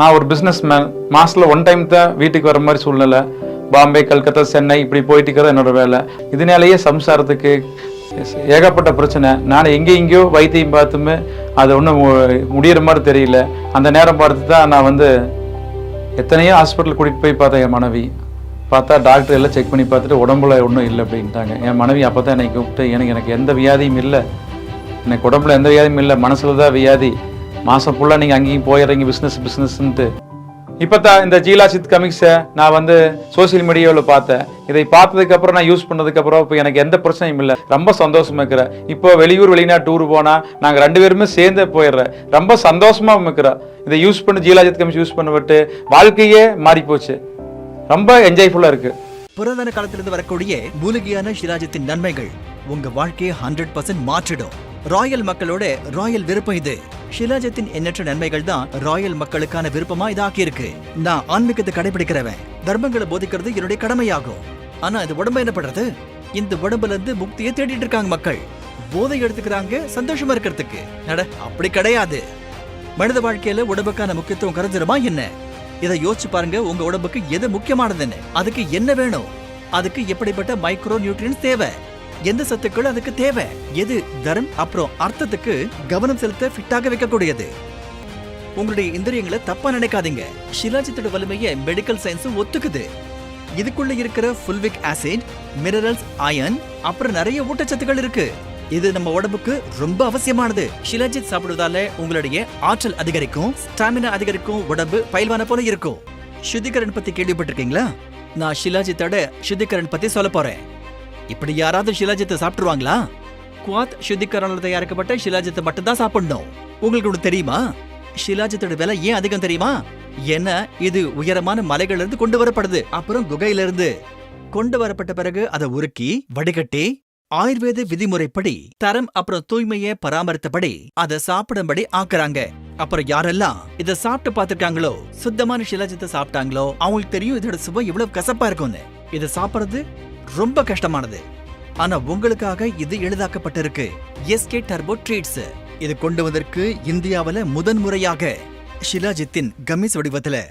நான் ஒரு business man மாசத்துல ஒன் டைம் தான் வீட்டுக்கு வர மாதிரி சூழ்நிலை. பாம்பே கல்கத்தா சென்னை இப்படி போயிட்டு இருக்கிறது என்னோட வேலை. இதனாலேயே சம்சாரத்துக்கு ஏகப்பட்ட பிரச்சனை. நான் எங்கே எங்கேயோ வைத்தியம் பார்த்துமே அது ஒன்றும் முடியிற மாதிரி தெரியல. அந்த நேரம் பார்த்து தான் நான் வந்து எத்தனையோ ஹாஸ்பிட்டல் கூட்டிகிட்டு போய் பார்த்தேன் என் மனைவி. பார்த்தா டாக்டர் எல்லாம் செக் பண்ணி பார்த்துட்டு உடம்புல ஒன்றும் இல்லை அப்படின்ட்டாங்க. என் மனைவி அப்போ தான் என்னை கூப்பிட்டு எனக்கு எனக்கு எந்த வியாதியும் இல்லை. எனக்கு உடம்புல எந்த வியாதியும் இல்லை மனசில் தான் வியாதி. மாதம் ஃபுல்லாக நீங்கள் அங்கேயும் போயிடுறீங்க பிஸ்னஸ் பிஸ்னஸ்ன்ட்டு இப்போ தான் இந்த ஜீலாசித் கமிக்ஸை நான் வந்து சோஷியல் மீடியாவில் பார்த்தேன். இதை பார்த்ததுக்கப்புறம் நான் யூஸ் பண்ணதுக்கப்புறம் இப்போ எனக்கு எந்த பிரச்சனையும் இல்லை. ரொம்ப சந்தோஷமாக இருக்கிறேன் இப்போ வெளியூர் வெளிநாடு டூர் போனால் நாங்கள் ரெண்டு பேருமே சேர்ந்தே போயிடுறேன். ரொம்ப சந்தோஷமாக இருக்கிறோம் இதை யூஸ் பண்ணி ஜீலாசித் கமிக்ஸ் யூஸ் பண்ண விட்டு வாழ்க்கையே மாறிப்போச்சு ரொம்ப என்ஜாய்ஃபுல்லாக இருக்குது புராதன காலத்திலிருந்து வரக்கூடிய மூலிகையான ஷிராஜத்தின் நன்மைகள் உங்க வாழ்க்கையை ஹண்ட்ரட் பர்சன்ட் மாற்றிடும். ராயல் மக்களோட ராயல் விருப்பம் இது. ஷிலாஜத்தின் எண்ணற்ற நன்மைகள் தான் ராயல் மக்களுக்கான விருப்பமா இதாக்கி இருக்கு நான் ஆன்மீகத்தை கடைபிடிக்கிறவன் தர்மங்களை போதிக்கிறது என்னுடைய கடமையாகும். ஆனா இது உடம்பு என்ன பண்றது? இந்த உடம்புல இருந்து முக்தியை தேடிட்டு இருக்காங்க மக்கள். போதை எடுத்துக்கிறாங்க சந்தோஷமா இருக்கிறதுக்கு. அப்படி கிடையாது. மனித வாழ்க்கையில உடம்புக்கான முக்கியத்துவம் கருதுறமா என்ன? இதை யோசிச்சு பாருங்க உங்க உடம்புக்கு எது முக்கியமானதுன்னு. அதுக்கு என்ன வேணும்? அதுக்கு எப்படிப்பட்ட மைக்ரோ நியூட்ரியன்ஸ் தேவை? எந்த சத்துக்கள் அதுக்கு தேவை? எது தரம் அப்புறம் அர்த்தத்துக்கு கவனம் செலுத்த ஃபிட்டாக வைக்கக்கூடியது. உங்களுடைய இந்திரியங்களை தப்பா நினைக்காதீங்க. ஷிலாஜித்தோட வலிமையை மெடிக்கல் சயின்ஸ் ஒத்துக்குது. இதுக்குள்ள இருக்கிற ஃபுல்விக் ஆசிட் மினரல்ஸ் அயன் அப்புறம் நிறைய ஊட்டச்சத்துக்கள் இருக்கு. இது நம்ம உடம்புக்கு ரொம்ப அவசியமானது. ஷிலாஜித் சாப்பிடுவதால உங்களுடைய ஆற்றல் அதிகரிக்கும் ஸ்டாமினா அதிகரிக்கும் உடம்பு பயில்வான போல இருக்கும். சுத்திகரன் பத்தி கேள்விப்பட்டிருக்கீங்களா? நான் ஷிலாஜித்தோட சுத்திகரன் பத்தி சொல்ல போறேன். இப்படி யாராவது ஷிலாஜித்தை சாப்பிட்டுருவாங்களா? குவாத் சுத்திகரணால தயாரிக்கப்பட்ட ஷிலாஜித்தை மட்டும் தான் சாப்பிடணும். உங்களுக்கு ஒன்று தெரியுமா? ஷிலாஜத்தோட விலை ஏன் அதிகம் தெரியுமா? ஏன்னா இது உயரமான மலைகள்ல இருந்து கொண்டு வரப்படுது. அப்புறம் குகையில இருந்து கொண்டு வரப்பட்ட பிறகு அதை உருக்கி வடிகட்டி ஆயுர்வேத விதிமுறைப்படி தரம் அப்புறம் தூய்மையை பராமரித்தபடி அதை சாப்பிடும்படி ஆக்குறாங்க. அப்புறம் யாரெல்லாம் இத சாப்பிட்டு பார்த்திருக்காங்களோ சுத்தமான ஷிலாஜத்தை சாப்பிட்டாங்களோ அவங்களுக்கு தெரியும் இதோட சுவை இவ்வளவு கசப்பா இருக்கும்னு. இதை சாப்பிடுறது ரொம்ப கஷ்டமானது. ஆனா உங்களுக்காக இது எளிதாக்கப்பட்டிருக்கு. எஸ்கே டர்போ ட்ரீட்ஸ் இது கொண்டு வந்திருக்கு இந்தியாவுல முதன்முறையாக. ஷிலாஜித்தின் கமிஸ் வடிவத்துல.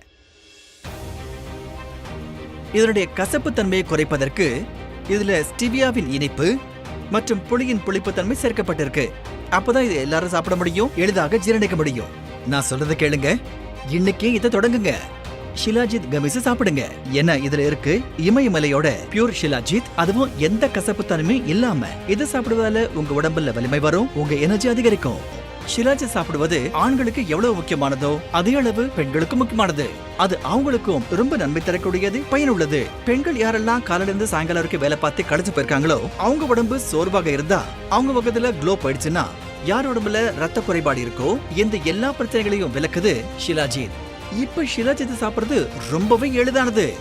இதனுடைய கசப்பு தன்மையை குறைப்பதற்கு இதுல ஸ்டிவியாவின் இனிப்பு மற்றும் புளியின் புளிப்புத்தன்மை சேர்க்கப்பட்டிருக்கு. அப்பதான் இது எல்லாரும் சாப்பிட முடியும் எளிதாக ஜீரணிக்க முடியும். நான் சொல்றதை கேளுங்க. இன்னைக்கே இதை தொடங்குங்க. ஷிலாஜித் கமிஸ் சாப்பிடுங்க. ஏன்னா இதுல இருக்கு இமயமலையோட பியூர் ஷிலாஜித். அதுவும் எந்த கசப்பு தன்மையும் இல்லாம இது சாப்பிடுவதால உங்க உடம்புல வலிமை வரும் உங்க எனர்ஜி அதிகரிக்கும். ஷிலாஜித் சாப்பிடுவது ஆண்களுக்கு எவ்வளவு முக்கியமானதோ அதே அளவு பெண்களுக்கும் முக்கியமானது. அது அவங்களுக்கும் ரொம்ப நன்மை தரக்கூடியது பயனுள்ளது. பெண்கள் யாரெல்லாம் காலையில இருந்து சாயங்காலம் வரைக்கும் வேலை பார்த்து களைச்சு போயிருக்காங்களோ அவங்க உடம்பு சோர்வாக இருந்தா அவங்க பக்கத்துல க்ளோ போயிடுச்சுன்னா யார் உடம்புல ரத்த குறைபாடு இருக்கோ இந்த எல்லா பிரச்சனைகளையும் விளக்குது ஷிலாஜித். இப்ப ஷிலாஜித் சாப்பிடுறது ரொம்பவே எளிதானது.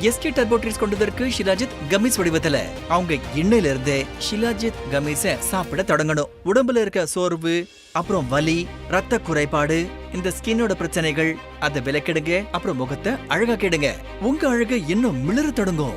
எஸ்கே டர்போட்ரிஸ் கொண்டதற்கு ஷிலாஜித் கமிஸ் வடிவத்துல. அவங்க எண்ணெயில இருந்தே ஷிலாஜித் கமிஸ சாப்பிட தொடங்கணும். உடம்புல இருக்க சோர்வு அப்புறம் வலி ரத்த குறைபாடு இந்த ஸ்கின்னோட பிரச்சனைகள் அதை விலக்கிடுங்க அப்புறம் முகத்தை அழகாக்கிடுங்க. உங்க அழகு இன்னும் மிளற தொடங்கும்.